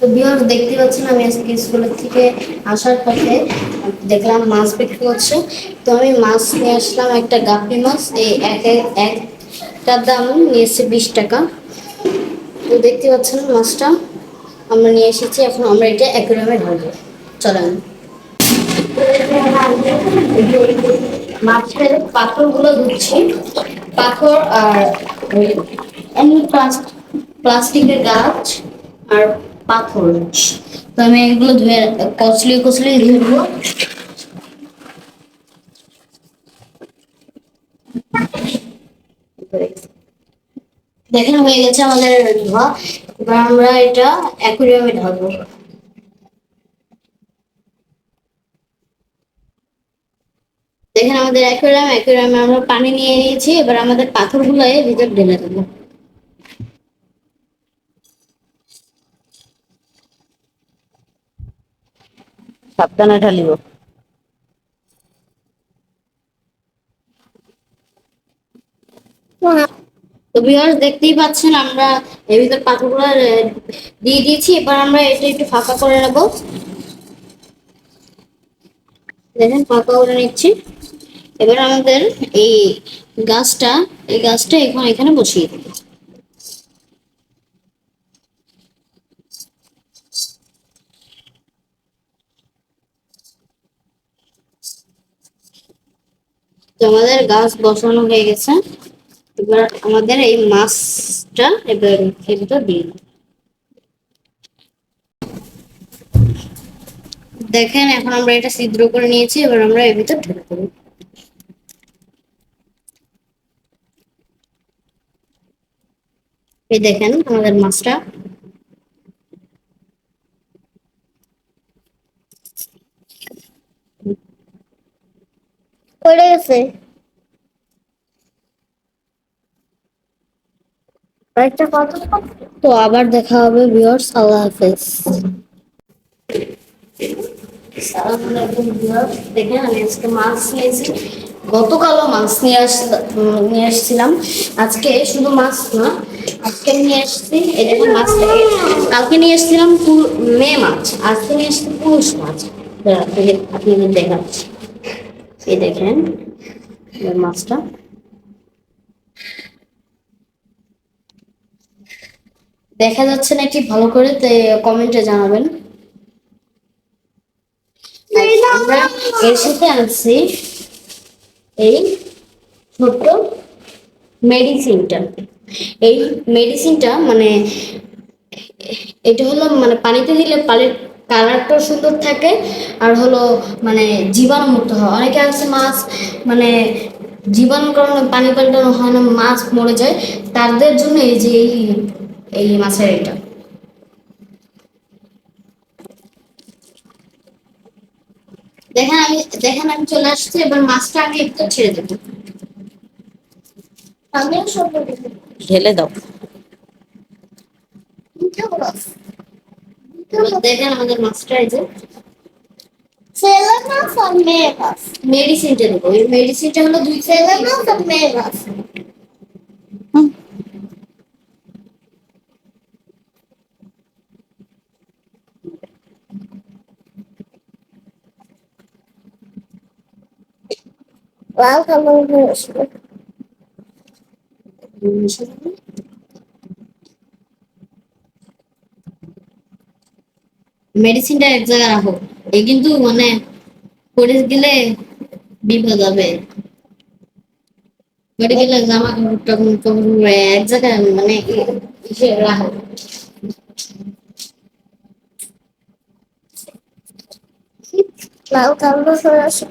তো বিহার, দেখতে পাচ্ছেন আমি আজকে স্কুলের থেকে আসার পথে দেখলাম মাছ বিক্রি করছে তো আমি মাছ নিয়ে আসলাম, একটা গাপ্পি মাছ, এই এক এক- একটার দাম নিয়েছে বিশ টাকা। তো দেখতে পাচ্ছেন মাছটা আমরা নিয়ে এসেছি, এখন আমরা এটা অ্যাকুরিয়ামে ঢালবো চলেন। মাছের পাথরগুলো ধুচ্ছি পাথর আর এমনি প্লাস- প্লাস্টিকের গাছ আর পাথর তো আমি এগুলো ধুয়ে কচলি কচলি ধুয়ে দেবো। দেখেন, হয়ে গেছে আমাদের ধোয়া। এবার আমরা এটা অ্যাকুরিয়ামে ঢালবো। দেখেন, আমাদের অ্যাকুরিয়াম, অ্যাকুরিয়ামে আমরা পানি নিয়ে নিয়েছি। এবার আমাদের পাথরগুলো ভিতর ঢেলে দেবো। সাবধানে ঢালিব। তো ভিউয়ার্স দেখতেই পাচ্ছেন আমরা এর ভিতর আহ, দিয়ে দিয়েছি এবার আমরা এটা একটু ফাঁকা করে নেব। দেখেন ফাঁকা করে নিচ্ছি। এবার আমাদের এই গাছটা এই গাছটা এখন এখানে বসিয়ে দেবো। তো আমাদের গাছ বসানো হয়ে গেছে এবার আমাদের এই মাছটা এবার দিয়ে দিই। দেখেন, এখন আমরা এটা ছিদ্র করে নিয়েছি, এবার আমরা এর ভিতর ঢেলে দেবো এই দেখেন আমাদের মাছটা পড়ে আরেকটা কত তো আবার দেখা হবে ভিউয়ার্স আল্লাহ হাফেজ। সালাম আলাইকুম ভিউয়ার্স দেখেন আমি আজকে মাছ নিয়েছি। গতকালও মাছ নিয়ে আস নিয়ে আসছিলাম আজকে শুধু মাছ না আজকে নিয়ে আসছি এই দেখেন মাছটাকে কালকে নিয়ে এসেছিলাম পু- মেয়ে মাছ আজকে নিয়ে আসছি পুরুষ মাছ। আপনাদের দেখাচ্ছি এই দেখেন। এই মাছটা। দেখা যাচ্ছে নাকি ভালো করে কমেন্টে জানাবেন। আমরা এর সাথে আনছি এই ছোট্ট মেডিসিনটা। এই মেডিসিনটা মানে এটা হলো মানে পানিতে দিলে পানির কালারটাও সুন্দর থাকে আর হলো মানে জীবাণুমুক্ত হয়। অনেকে আছে মাছ মানে জীবাণুর কারণে পানি পাল্টানো হয় না, মাছ মরে যায়। তাদের জন্য এই যে এই এই মাছের এটা দেখেন আমি দেখেন আমি চলে আসছি, এবার মাছটা আমি একটু ছেড়ে দেবো। ঢেলে দাও। দেখেন আমাদের মাছটা এই যে ছেলে মাছ আর মেয়ে মাছ মেডিসিনটা দেবো এই মেডিসিনটা হলো দুই ছেলে মাছ আর মেয়ে মাছ লাল কালার মেডিসিনটা এক জায়গায় রাখো। এই কিন্তু মানে পড়ে গেলে বিপদ হবে। জামা কাপড় কাপড় এক জায়গায় মানে রাখো। লাল কালো সরা আসছে